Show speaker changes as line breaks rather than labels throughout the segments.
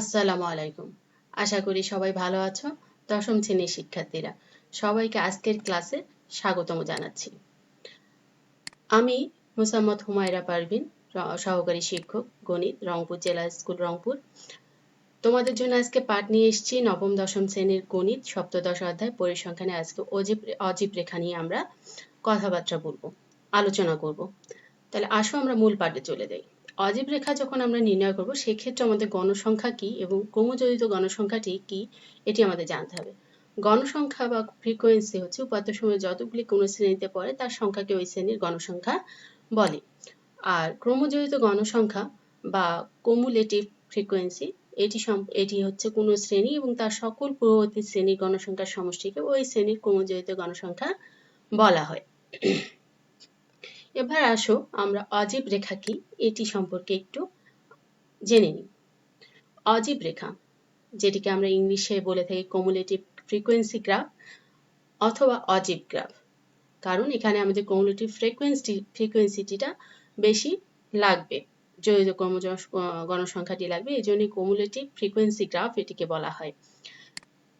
আসসালামু আলাইকুম। আশা করি সবাই ভালো আছো, দশম শ্রেণির শিক্ষার্থীরা। সবাইকে আজকের ক্লাসে স্বাগতম জানাচ্ছি। আমি মুসাম্মদ হুমায়রা পারভিন সহকারী শিক্ষক, গণিত, রংপুর জেলা স্কুল, রংপুর। তোমাদের জন্য আজকে পাঠ নিয়ে এসেছি নবম, দশম শ্রেণির গণিত, সপ্তদশ অধ্যায়, পরিসংখ্যানে আজকে অজীব অজীব রেখা নিয়ে আমরা কথাবার্তা বলব, আলোচনা করব। তাহলে আসো আমরা মূল পাঠে চলে যাই। অজীব রেখা যখন আমরা নির্ণয় করব, সেক্ষেত্রে আমাদের গণসংখ্যা কি এবং ক্রমজড়িত গণসংখ্যাটি কি, এটি আমাদের জানতে হবে। গণসংখ্যা বা ফ্রিকোয়েন্সি হচ্ছে উপাত্ত সময়ে যতগুলি কোন শ্রেণীতে পড়ে, তার সংখ্যাকে ওই শ্রেণির গণসংখ্যা বলে। আর ক্রমজড়িত গণসংখ্যা বা কমুলেটিভ ফ্রিকোয়েন্সি এটি এটি হচ্ছে কোন শ্রেণি এবং তার সকল পূর্ববর্তী শ্রেণির গণসংখ্যার সমষ্টিকে ওই শ্রেণির ক্রমজড়িত গণসংখ্যা বলা হয়। এবার আসো আমরা অজীব রেখা কি? এটি সম্পর্কে একটু জেনে নিই। অজীব রেখা, যেটিকে আমরা ইংলিশে বলে থাকি কমুলেটিভ ফ্রিকোয়েন্সি গ্রাফ অথবা অজীব গ্রাফ কারণ এখানে আমাদের কমুলেটিভ ফ্রিকোয়েন্সি ফ্রিকোয়েন্সিটিটা বেশি লাগবে জড়িত কর্মজ গণসংখ্যাটি লাগবে, এই জন্যই কমুলেটিভ ফ্রিকোয়েন্সি গ্রাফ এটিকে বলা হয়।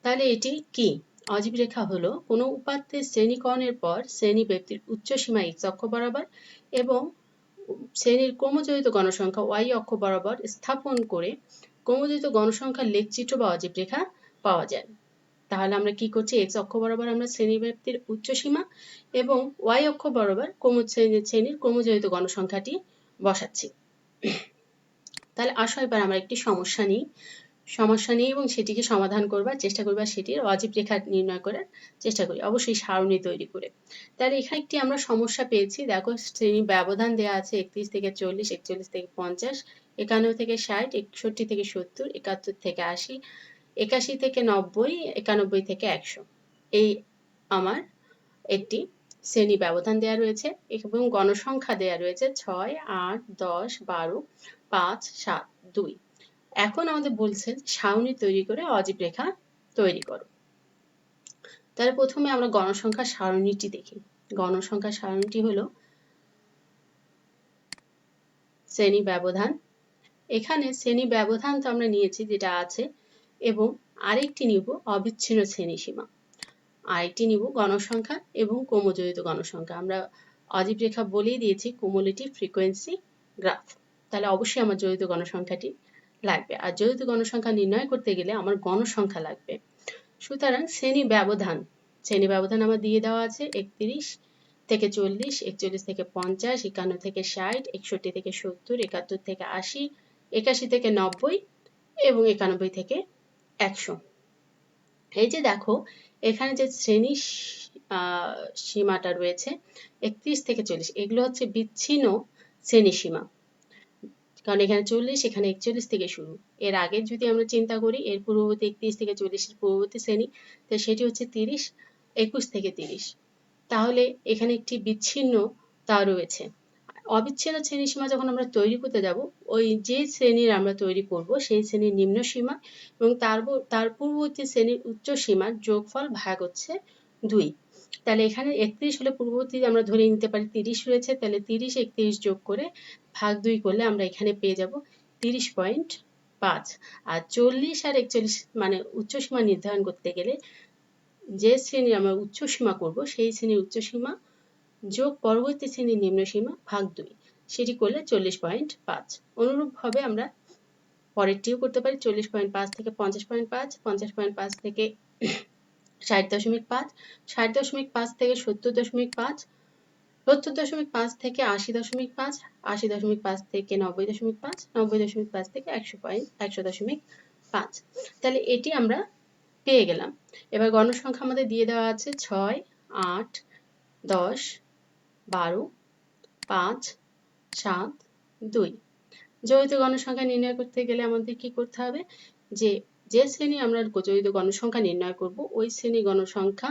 তাহলে এটি কি? অজীব রেখা হলো কোনো উপাত্তের শ্রেণীকরণের পর শ্রেণি ব্যক্তির উচ্চ সীমা x অক্ষ বরাবর এবং শ্রেণির ক্রমজড়িত গণসংখ্যা ওয়াই অক্ষ বরাবর স্থাপন করে ক্রমজড়িত গণসংখ্যার লেখচিত্র বা অজীব রেখা পাওয়া যায়। তাহলে আমরা কি করছি? X অক্ষ বরাবর আমরা শ্রেণি ব্যক্তির উচ্চ সীমা এবং ওয়াই অক্ষ বরাবর ক্রম শ্রেণির শ্রেণির ক্রমজড়িত গণসংখ্যাটি বসাচ্ছি। তাহলে আসো এবার আমরা একটি সমস্যা নিই। সমস্যা নিয়ে এবং সেটিকে সমাধান করবার চেষ্টা করবার সেটির অজীব রেখা নির্ণয় করার চেষ্টা করি, অবশ্যই সারণী তৈরি করে। তাহলে এখানে একটি আমরা সমস্যা পেয়েছি। দেখো শ্রেণি ব্যবধান দেওয়া আছে একত্রিশ থেকে চল্লিশ, একচল্লিশ থেকে পঞ্চাশ, একান্ন থেকে ষাট, একষট্টি থেকে সত্তর, একাত্তর থেকে আশি, একাশি থেকে নব্বই, একানব্বই থেকে একশো। এই আমার একটি শ্রেণি ব্যবধান দেওয়া রয়েছে এবং গণসংখ্যা দেওয়া রয়েছে ছয়, আট, দশ, বারো, পাঁচ, সাত, দুই। এখন আমাদের বলছে সারণী তৈরি করে অজীব রেখা তৈরি করো। তাহলে প্রথমে আমরা গণসংখ্যা সারণীটি দেখি। গণসংখ্যা সারণীটি হলো শ্রেণি ব্যবধান। এখানে শ্রেণি ব্যবধান তো আমরা নিয়েছি যেটা আছে, এবং আরেকটি নিব অবিচ্ছিন্ন শ্রেণি সীমা। আরেকটি নিব গণসংখ্যা এবং ক্রমজড়িত গণসংখ্যা। আমরা অজীব রেখা বলেই দিয়েছি কোমলিটি ফ্রিকোয়েন্সি গ্রাফ তাহলে অবশ্যই আমার জড়িত গণসংখ্যাটি লাগবে। আর জড়িত গণসংখ্যা নির্ণয় করতে গেলে আমার গণসংখ্যা লাগবে। সুতরাং শ্রেণি ব্যবধান শ্রেণি ব্যবধান আমার দিয়ে দেওয়া আছে একত্রিশ থেকে চল্লিশ, একচল্লিশ থেকে পঞ্চাশ, একান্ন থেকে ষাট, একষট্টি থেকে সত্তর, একাত্তর থেকে আশি, একাশি থেকে নব্বই এবং একানব্বই থেকে একশো। এই যে দেখো, এখানে যে শ্রেণি সীমাটা রয়েছে, একত্রিশ থেকে চল্লিশ, এগুলো হচ্ছে বিচ্ছিন্ন শ্রেণি সীমা। কারণ এখানে চল্লিশ, এখানে একচল্লিশ থেকে শুরু। এর আগে যদি আমরা চিন্তা করি, এর পূর্ববর্তী একত্রিশ থেকে চল্লিশের পূর্ববর্তী শ্রেণি, তো সেটি হচ্ছে তিরিশ, একুশ থেকে তিরিশ। তাহলে এখানে একটি বিচ্ছিন্ন তা রয়েছে। অবিচ্ছিন্ন শ্রেণি সীমা যখন আমরা তৈরি করতে যাব, ওই যে শ্রেণির আমরা তৈরি করব, সেই শ্রেণির নিম্ন সীমা এবং তার তার পূর্ববর্তী শ্রেণির উচ্চ সীমার যোগফল ভাগ হচ্ছে দুই। তাহলে এখানে একত্রিশ হলে পূর্ববর্তী আমরা ধরে নিতে পারি তিরিশ রয়েছে, তাহলে তিরিশ একত্রিশ যোগ করে ভাগ দুই করলে আমরা এখানে পেয়ে যাব তিরিশ পয়েন্ট পাঁচ। আর চল্লিশ আর একচল্লিশ মানে উচ্চসীমা নির্ধারণ করতে গেলে যে শ্রেণির আমরা উচ্চসীমা করব, সেই শ্রেণির উচ্চসীমা যোগ পরবর্তী শ্রেণির নিম্নসীমা ভাগ দুই। সেটি করলে চল্লিশ পয়েন্ট পাঁচ। অনুরূপভাবে আমরা পরেরটিও করতে পারি, চল্লিশ পয়েন্ট পাঁচ থেকে পঞ্চাশ পয়েন্ট পাঁচ, পঞ্চাশ পয়েন্ট পাঁচ থেকে ষাট দশমিক পাঁচ, ষাট দশমিক পাঁচ থেকে সত্তর দশমিক পাঁচ, সত্তর দশমিক পাঁচ থেকে আশি দশমিক পাঁচ, আশি দশমিক পাঁচ থেকে নব্বই দশমিক পাঁচ, নব্বই দশমিক পাঁচ থেকে একশো পয়েন্ট, একশো দশমিক পাঁচ। তাহলে এটি আমরা পেয়ে গেলাম। এবার গণসংখ্যা আমাদের দিয়ে দেওয়া আছে ছয়, আট, দশ, বারো, পাঁচ, সাত, দুই। জড়িত গণসংখ্যা নির্ণয় করতে গেলে আমাদের কি করতে হবে? যে যে শ্রেণি আমরা জড়িত গণসংখ্যা নির্ণয় করব, ওই শ্রেণি গণসংখ্যা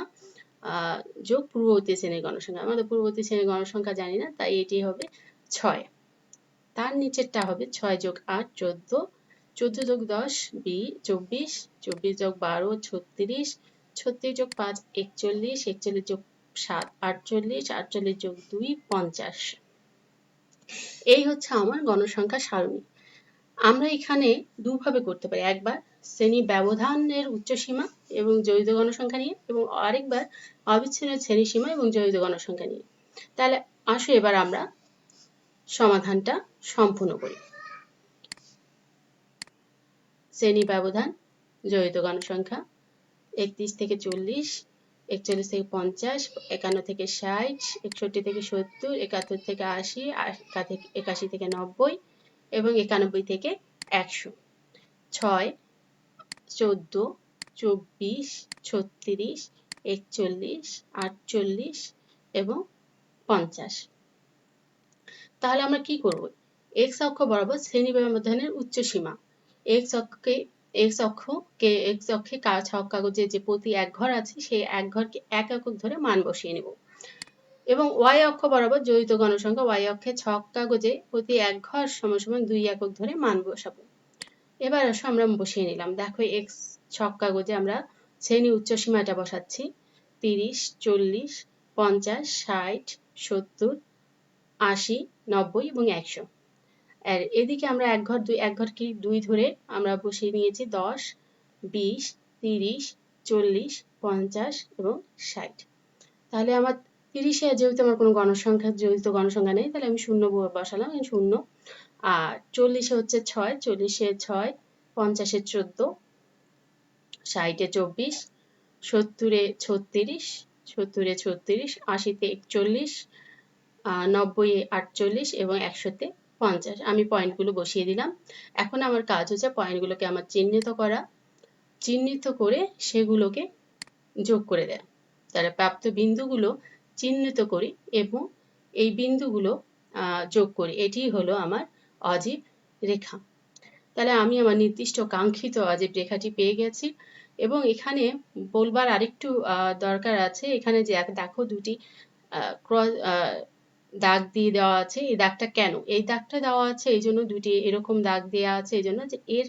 যোগ পূর্ববর্তী শ্রেণির গণসংখ্যা। আমাদের পূর্ববর্তী শ্রেণির গণসংখ্যা জানি না, তাই এটি হবে ছয়। তার নিচেরটা হবে ছয় যোগ আট, চোদ্দ। চোদ্দ যোগ দশ, বি, চব্বিশ। চব্বিশ যোগ বারো, ছত্রিশ। ছত্রিশ যোগ পাঁচ, একচল্লিশ। একচল্লিশ যোগ সাত, আটচল্লিশ। আটচল্লিশ যোগ দুই, পঞ্চাশ। এই হচ্ছে আমার গণসংখ্যা সারণী। আমরা এখানে দুভাবে করতে পারি। একবার শ্রেণি ব্যবধানের উচ্চসীমা এবং জড়িত গণসংখ্যা নিয়ে এবং আরেকবার অবিচ্ছিন্ন শ্রেণি সীমা এবং জড়িত গণসংখ্যা নিয়ে। তাহলে আসো এবার আমরা সমাধানটা সম্পূর্ণ করি। শ্রেণি ব্যবধান, জড়িত গণসংখ্যা একত্রিশ থেকে চল্লিশ, একচল্লিশ থেকে পঞ্চাশ, একান্ন থেকে ষাট, একষট্টি থেকে সত্তর, একাত্তর থেকে আশি, একাশি থেকে নব্বই এবং একানব্বই থেকে একশো। ছয় চোদ্দ, চব্বিশ, ছত্রিশ, একচল্লিশ, আটচল্লিশ এবং পঞ্চাশ। তাহলে আমরা কি করব? এক্স অক্ষ বরাবর শ্রেণি ব্যবধানের উচ্চ সীমা এক্স অক্ষকে এক্স অক্ষকে এক্স অক্ষে ছক কাগজে যে প্রতি এক ঘর আছে, সেই এক ঘরকে এক একক ধরে মান বসিয়ে নেব। এবং ওয়াই অক্ষ বরাবর জড়িত গণসংখ্যা ওয়াই অক্ষে ছক কাগজে প্রতি এক ঘর সমান সমান দুই একক ধরে মান বসাবো। এবার আসো আমরা বসিয়ে নিলাম। দেখো এক্স ছক কাগজে আমরা শ্রেণি উচ্চ সীমাটা বসাচ্ছি। তিরিশ, চল্লিশ, পঞ্চাশ, ষাট, সত্তর, আশি, নব্বই এবং একশো। আর এদিকে আমরা এক ঘর দুই এক ঘর কি দুই ধরে আমরা বসিয়ে নিয়েছি দশ, বিশ, তিরিশ, চল্লিশ, পঞ্চাশ এবং ষাট। তাহলে আমার তিরিশে যেহেতু আমার কোনো গণসংখ্যা জড়িত গণসংখ্যা নেই, তাহলে আমি শূন্য বসালাম শূন্য। আর চল্লিশে হচ্ছে ছয়, চল্লিশে ছয়, পঞ্চাশে চোদ্দ, ষাটে চব্বিশ, সত্তরে ছত্রিশ সত্তরে ছত্রিশ, আশিতে একচল্লিশ নব্বই আটচল্লিশ এবং একশোতে পঞ্চাশ। আমি পয়েন্টগুলো বসিয়ে দিলাম। এখন আমার কাজ হচ্ছে পয়েন্টগুলোকে আমার চিহ্নিত করা। চিহ্নিত করে সেগুলোকে যোগ করে দেয়। তারা প্রাপ্ত বিন্দুগুলো চিহ্নিত করি এবং এই বিন্দুগুলো যোগ করি। এটি হলো আমার অজীব রেখা। তাহলে আমি আমার নির্দিষ্ট কাঙ্ক্ষিত অজীব রেখাটি পেয়ে গেছি এবং এখানে বলবার আরেকটু দরকার আছে। এখানে যে দেখো দুটি ক্রস দাগ দিয়ে দেওয়া আছে। এই দাগটা কেন? এই দাগটা দেওয়া আছে এই জন্য দুটি এরকম দাগ দেওয়া আছে এই জন্য যে এর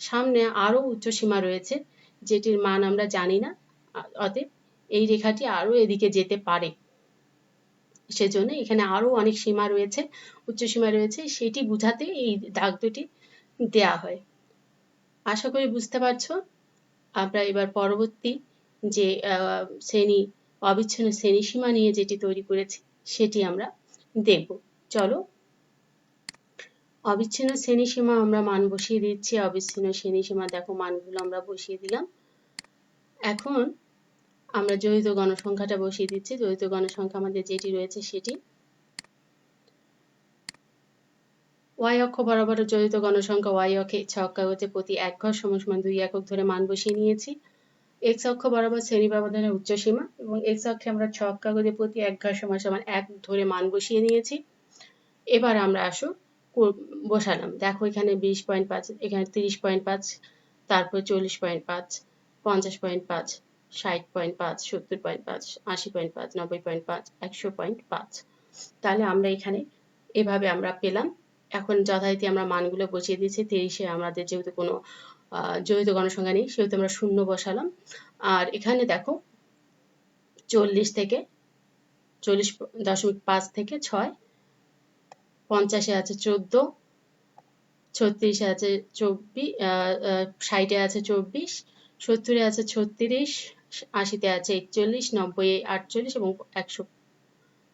সামনে আরও উচ্চ সীমা রয়েছে, যেটির মান আমরা জানি না। অতএব এই রেখাটি আরও এদিকে যেতে পারে। সেজন্য এখানে আরও অনেক সীমা রয়েছে, উচ্চ সীমা রয়েছে, সেটি বুঝাতে এই দাগ দুটি দেয়া হয়। আশা করি বুঝতে পারছ। আমরা এবার পরবর্তী যে শ্রেণি, অবিচ্ছিন্ন শ্রেণি সীমা নিয়ে যেটি তৈরি করেছি, সেটি আমরা দেখব। চলো। অবিচ্ছিন্ন শ্রেণি সীমা আমরা মান বসিয়ে দিচ্ছি। অবিচ্ছিন্ন শ্রেণি সীমা দেখো, মানগুলো আমরা বসিয়ে দিলাম। এখন আমরা জড়িত গণসংখ্যাটা বসিয়ে দিচ্ছি। জড়িত গণসংখ্যা আমাদের যেটি রয়েছে সেটি ওয়াই অক্ষ বরাবর জড়িত গণসংখ্যা ওয়াই অক্ষে ছক কাগজে প্রতি এক ঘর সমান সমান দুই একক ধরে মান বসিয়ে নিয়েছি। এক্স অক্ষ বরাবর শ্রেণি ব্যবধানের উচ্চ সীমা এবং এক্স অক্ষে আমরা ছক কাগজে প্রতি এক ঘর সমান সমান এক ধরে মান বসিয়ে নিয়েছি। এবার আমরা আসো বসালাম। দেখো এখানে বিশ পয়েন্ট পাঁচ, এখানে তিরিশ পয়েন্ট পাঁচ, তারপর চল্লিশ পয়েন্ট পাঁচ, পঞ্চাশ পয়েন্ট পাঁচ ষাট পয়েন্ট পাঁচ, সত্তর পয়েন্ট পাঁচ, আশি পয়েন্ট পাঁচ, নব্বই পয়েন্ট পাঁচ, একশো পয়েন্ট পাঁচ। তাহলে আমরা এখানে এভাবে আমরা পেলাম। এখন যথারীতি আমরা মানগুলো বসিয়ে দিয়েছি। তিরিশে আমাদের যেহেতু কোনো জড়িত গণসংখ্যা নেই, সেহেতু আমরা শূন্য বসালাম। আর এখানে দেখো, চল্লিশ থেকে, চল্লিশ দশমিক পাঁচ থেকে ছয়, পঞ্চাশে আছে চোদ্দ, ছত্রিশে আছে চব্বিশ ষাটে আছে চব্বিশ, সত্তরে আছে ছত্রিশ আশিতে আছে একচল্লিশ, নব্বই আটচল্লিশ এবং একশো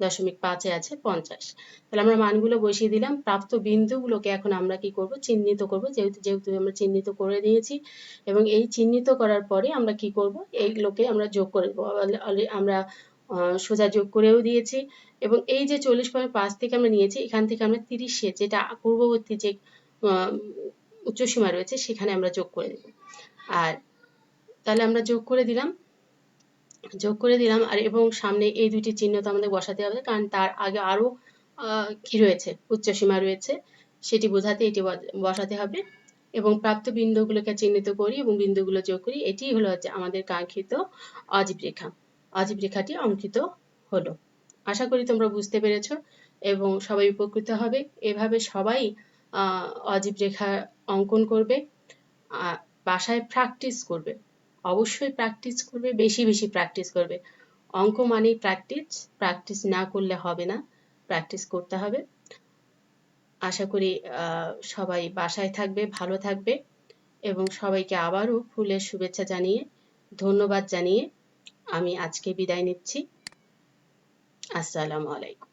দশমিক পাঁচে আছে পঞ্চাশ। তাহলে আমরা মানগুলো বসিয়ে দিলাম। প্রাপ্ত বিন্দুগুলোকে এখন আমরা কি করব? চিহ্নিত করব। যেহেতু যেহেতু আমরা চিহ্নিত করে দিয়েছি এবং এই চিহ্নিত করার পরে আমরা কি করব? এইগুলোকে আমরা যোগ করে দেবো। আমরা সোজা যোগ করেও দিয়েছি এবং এই যে চল্লিশ পয়েন্ট পাঁচ থেকে আমরা নিয়েছি, এখান থেকে আমরা তিরিশে, যেটা পূর্ববর্তী যে উচ্চসীমা রয়েছে, সেখানে আমরা যোগ করে দেব। আর তাহলে আমরা যোগ করে দিলাম। যোগ করে দিলাম, আর এবং সামনে এই দুটি চিহ্ন তো আমাদের বসাতে হবে, কারণ তার আগে আরও কি রয়েছে? উচ্চসীমা রয়েছে, সেটি বোঝাতে এটি বসাতে হবে, এবং প্রাপ্ত বিন্দুগুলোকে চিহ্নিত করি এবং বিন্দুগুলো যোগ করি, এটি হলো হচ্ছে আমাদের কাঙ্ক্ষিত অজীব রেখা। অজীব রেখাটি অঙ্কিত হলো। আশা করি তোমরা বুঝতে পেরেছ, এবং সবাই উপকৃত হবে। এভাবে সবাই অজীব রেখা অঙ্কন করবে বাসায় প্র্যাকটিস করবে। অবশ্যই প্র্যাকটিস করবে, বেশি বেশি প্র্যাকটিস করবে। অঙ্ক মানেই প্র্যাকটিস প্র্যাকটিস না করলে হবে না প্র্যাকটিস করতে হবে। আশা করি সবাই বাসায় থাকবে, ভালো থাকবে এবং সবাইকে আবারও ফুলের শুভেচ্ছা জানিয়ে, ধন্যবাদ জানিয়ে আমি আজকে বিদায় নিচ্ছি। আসসালামু আলাইকুম।